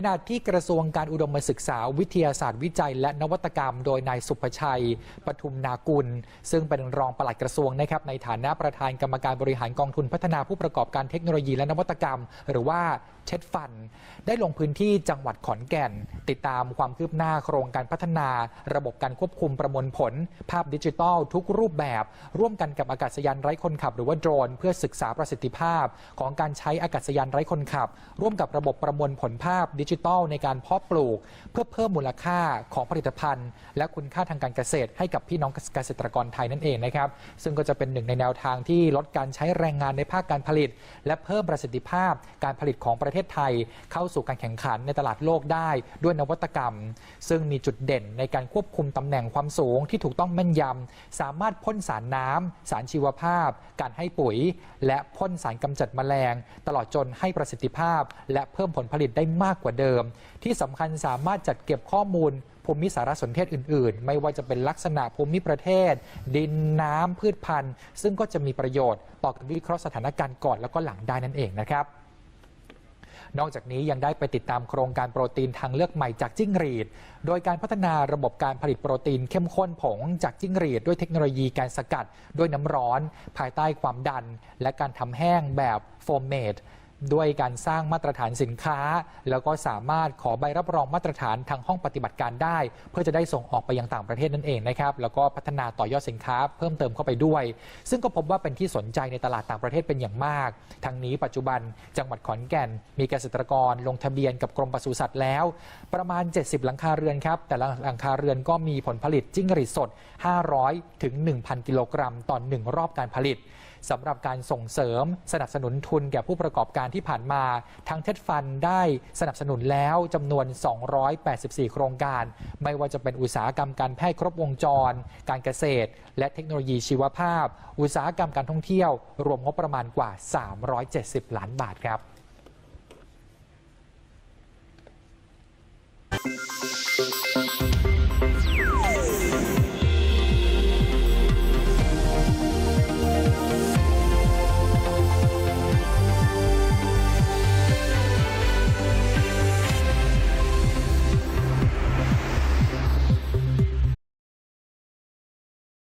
ขณะที่กระทรวงการอุดมศึกษา วิทยาศาสตร์วิจัย และนวัตกรรม โดยนายสุภชัย ปทุมนากุล ซึ่งเป็นรองปลัดกระทรวงนะครับในฐานะประธานกรรมการบริหารกองทุนพัฒนาผู้ประกอบการเทคโนโลยีและนวัตกรรม หรือว่าเช็ดฟัน ได้ลงพื้นที่จังหวัดขอนแก่น ติดตามความคืบหน้าโครงการพัฒนา ระบบการควบคุมประมวลผล ภาพดิจิทัล ทุกรูปแบบ ร่วมกันกับอากาศยานไร้คนขับ หรือว่าโดรน เพื่อศึกษาประสิทธิภาพ ของการใช้อากาศยานไร้คนขับ ร่วมกับระบบประมวลผลภาพดิจิทัลในการเพาะปลูก เพื่อเพิ่มมูลค่าของผลิตภัณฑ์ และคุณค่าทางการเกษตรให้กับพี่น้องเกษตรกรไทยนั่นเองนะครับซึ่งก็จะเป็นหนึ่งในแนวทางที่ลดการใช้แรงงานในภาคการผลิต และเพิ่มประสิทธิภาพการผลิตของประเทศไทย เข้าสู่การแข่งขันในตลาดโลกได้ด้วยนวัตกรรม ซึ่งมีจุดเด่นในการควบคุมตำแหน่งความสูงที่ถูกต้องแม่นยำสามารถพ่นสารน้ำสารชีวภาพ การให้ปุ๋ย และพ่นสารกำจัดแมลง ตลอดจนให้ประสิทธิภาพ และเพิ่มผลผลิตได้มากกว่าเดิม ที่สำคัญสามารถจัดเก็บข้อมูลภูมิสารสนเทศอื่น ๆ ไม่ว่าจะเป็นลักษณะภูมิประเทศ ดินน้ำพืชพันธุ์ ซึ่งก็จะมีประโยชน์ต่อการวิเคราะห์สถานการณ์ก่อนแล้วก็หลังได้นั่นเองนะครับนอกจากนี้ยังได้ไปติดตามโครงการโปรตีนทางเลือกใหม่จากจิ้งหรีด โดยการพัฒนาระบบการผลิตโปรตีนเข้มข้นผงจากจิ้งหรีด ด้วยเทคโนโลยีการสกัด ด้วยน้ำร้อน ภายใต้ความดัน และการทำแห้งแบบโฟมเมด ด้วยการสร้างมาตรฐานสินค้า แล้วก็สามารถขอใบรับรองมาตรฐานทางห้องปฏิบัติการได้ เพื่อจะได้ส่งออกไปยังต่างประเทศนั่นเองนะครับแล้วก็พัฒนาต่อยอดสินค้าเพิ่มเติมเข้าไปด้วย ซึ่งก็พบว่าเป็นที่สนใจในตลาดต่างประเทศเป็นอย่างมาก ทั้งนี้ปัจจุบันจังหวัดขอนแก่น มีเกษตรกรลงทะเบียนกับกรมปศุสัตว์แล้ว ประมาณ 70 หลังคาเรือนครับแต่ละหลังคาเรือนก็มีผลผลิตจิ้งหรีดสด 500 ถึง 1,000 กิโลกรัมต่อหนึ่งรอบการผลิตสำหรับการส่งเสริมสนับสนุนทุนแก่ผู้ประกอบการที่ผ่านมา ทั้งเท็ดฟันได้สนับสนุนแล้วจำนวน 284 โครงการ ไม่ว่าจะเป็นอุตสาหกรรมการแพทย์ครบวงจร การเกษตร และเทคโนโลยีชีวภาพ อุตสาหกรรมการท่องเที่ยว รวมงบประมาณกว่า 370 ล้านบาทครับ